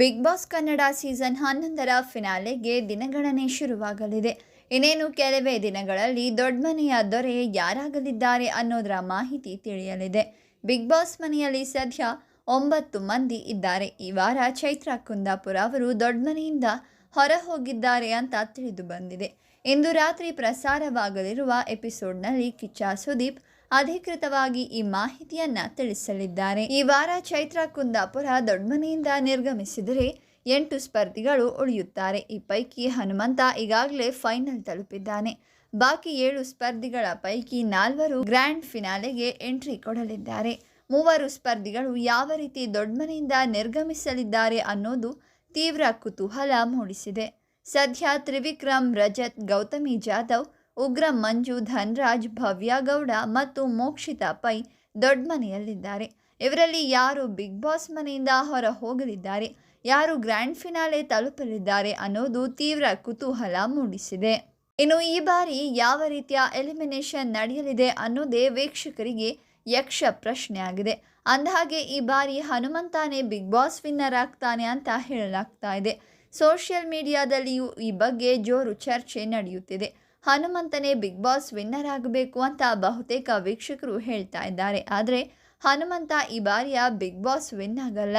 Big boss Kannada season ಹನ್ನೊಂದರ ಫಿನಾಲೆಗೆ ದಿನಗಣನೆ ಶುರುವಾಗಲಿದೆ. ಇನ್ನೇನು ಕೆಲವೇ ದಿನಗಳಲ್ಲಿ ದೊಡ್ಡ ಮನೆಯ ದೊರೆ ಯಾರಾಗಲಿದ್ದಾರೆ ಅನ್ನೋದರ ಮಾಹಿತಿ ತಿಳಿಯಲಿದೆ. ಬಿಗ್ ಬಾಸ್ ಮನೆಯಲ್ಲಿ ಸದ್ಯ ಒಂಬತ್ತು ಮಂದಿ ಇದ್ದಾರೆ. ಈ ವಾರ ಚೈತ್ರ ಕುಂದಾಪುರ ಅವರು ದೊಡ್ಡ ಮನೆಯಿಂದ ಹೊರ ಹೋಗಿದ್ದಾರೆ ಅಂತ ತಿಳಿದು ಬಂದಿದೆ. ಇಂದು ರಾತ್ರಿ ಪ್ರಸಾರವಾಗಲಿರುವ ಎಪಿಸೋಡ್ನಲ್ಲಿ ಕಿಚ್ಚ ಸುದೀಪ್ ಅಧಿಕೃತವಾಗಿ ಈ ಮಾಹಿತಿಯನ್ನ ತಿಳಿಸಲಿದ್ದಾರೆ. ಈ ವಾರ ಚೈತ್ರ ಕುಂದಾಪುರ ದೊಡ್ಡಮನೆಯಿಂದ ನಿರ್ಗಮಿಸಿದರೆ ಎಂಟು ಸ್ಪರ್ಧಿಗಳು ಉಳಿಯುತ್ತಾರೆ. ಈ ಪೈಕಿ ಹನುಮಂತ ಈಗಾಗಲೇ ಫೈನಲ್ ತಲುಪಿದ್ದಾನೆ. ಬಾಕಿ ಏಳು ಸ್ಪರ್ಧಿಗಳ ಪೈಕಿ ನಾಲ್ವರು ಗ್ರ್ಯಾಂಡ್ ಫಿನಾಲೆಗೆ ಎಂಟ್ರಿ ಕೊಡಲಿದ್ದಾರೆ. ಮೂವರು ಸ್ಪರ್ಧಿಗಳು ಯಾವ ರೀತಿ ದೊಡ್ಡಮನೆಯಿಂದ ನಿರ್ಗಮಿಸಲಿದ್ದಾರೆ ಅನ್ನೋದು ತೀವ್ರ ಕುತೂಹಲ ಮೂಡಿಸಿದೆ. ಸದ್ಯ ತ್ರಿವಿಕ್ರಮ್, ರಜತ್, ಗೌತಮಿ ಜಾಧವ್ ಉಗ್ರ ಮಂಜು ಧನ್ರಾಜ್, ಭವ್ಯ ಗೌಡ ಮತ್ತು ಮೋಕ್ಷಿತಾ ಪೈ ದೊಡ್ಡ ಮನೆಯಲ್ಲಿದ್ದಾರೆ. ಇವರಲ್ಲಿ ಯಾರು ಬಿಗ್ ಬಾಸ್ ಮನೆಯಿಂದ ಹೊರ ಹೋಗಲಿದ್ದಾರೆ ಯಾರು ಗ್ರ್ಯಾಂಡ್ ಫಿನಾಲೆ ತಲುಪಲಿದ್ದಾರೆ ಅನ್ನೋದು ತೀವ್ರ ಕುತೂಹಲ ಮೂಡಿಸಿದೆ. ಇನ್ನು ಈ ಬಾರಿ ಯಾವ ರೀತಿಯ ಎಲಿಮಿನೇಷನ್ ನಡೆಯಲಿದೆ ಅನ್ನೋದೇ ವೀಕ್ಷಕರಿಗೆ ಯಕ್ಷ ಪ್ರಶ್ನೆ ಆಗಿದೆ ಅಂದಹಾಗೆ, ಈ ಬಾರಿ ಹನುಮಂತಾನೇ ಬಿಗ್ ಬಾಸ್ ವಿನ್ನರ್ ಆಗ್ತಾನೆ ಅಂತ ಹೇಳಲಾಗ್ತಾ ಇದೆ. ಸೋಷಿಯಲ್ ಮೀಡಿಯಾದಲ್ಲಿಯೂ ಈ ಬಗ್ಗೆ ಜೋರು ಚರ್ಚೆ ನಡೆಯುತ್ತಿದೆ. ಹನುಮಂತನೇ ಬಿಗ್ ಬಾಸ್ ವಿನ್ನರ್ ಆಗಬೇಕು ಅಂತ ಬಹುತೇಕ ವೀಕ್ಷಕರು ಹೇಳ್ತಾ ಇದ್ದಾರೆ. ಆದರೆ ಹನುಮಂತ ಈ ಬಾರಿಯ ಬಿಗ್ ಬಾಸ್ ವಿನ್ ಆಗಲ್ಲ.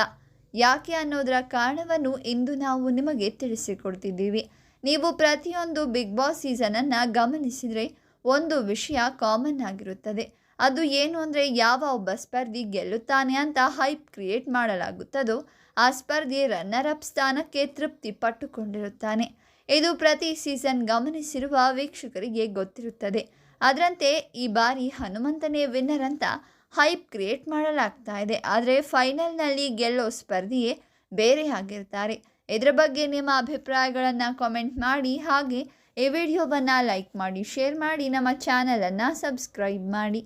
ಯಾಕೆ ಅನ್ನೋದರ ಕಾರಣವನ್ನು ಇಂದು ನಾವು ನಿಮಗೆ ತಿಳಿಸಿಕೊಡ್ತಿದ್ದೀವಿ. ನೀವು ಪ್ರತಿಯೊಂದು ಬಿಗ್ ಬಾಸ್ ಸೀಸನನ್ನು ಗಮನಿಸಿದರೆ ಒಂದು ವಿಷಯ ಕಾಮನ್ ಆಗಿರುತ್ತದೆ. ಅದು ಏನು ಅಂದರೆ ಯಾವ ಒಬ್ಬ ಸ್ಪರ್ಧಿ ಗೆಲ್ಲುತ್ತಾನೆ ಅಂತ ಹೈಪ್ ಕ್ರಿಯೇಟ್ ಮಾಡಲಾಗುತ್ತದೋ ಆ ಸ್ಪರ್ಧಿ ರನ್ನರ್ ಅಪ್ ಸ್ಥಾನಕ್ಕೆ ತೃಪ್ತಿ ಪಟ್ಟುಕೊಂಡಿರುತ್ತಾನೆ. ಇದು ಪ್ರತಿ ಸೀಸನ್ ಗಮನಿಸಿರುವ ವೀಕ್ಷಕರಿಗೆ ಗೊತ್ತಿರುತ್ತದೆ. ಅದರಂತೆ ಈ ಬಾರಿ ಹನುಮಂತನೇ ವಿನ್ನರ್ ಅಂತ ಹೈಪ್ ಕ್ರಿಯೇಟ್ ಮಾಡಲಾಗ್ತಾ ಇದೆ. ಆದರೆ ಫೈನಲ್ನಲ್ಲಿ ಗೆಲ್ಲೋ ಸ್ಪರ್ಧಿಯೇ ಬೇರೆ ಆಗಿರ್ತಾರೆ. ಇದರ ಬಗ್ಗೆ ನಿಮ್ಮ ಅಭಿಪ್ರಾಯಗಳನ್ನು ಕಾಮೆಂಟ್ ಮಾಡಿ, ಹಾಗೆ ಈ ವಿಡಿಯೋವನ್ನು ಲೈಕ್ ಮಾಡಿ ಶೇರ್ ಮಾಡಿ, ನಮ್ಮ ಚಾನಲನ್ನು ಸಬ್ಸ್ಕ್ರೈಬ್ ಮಾಡಿ.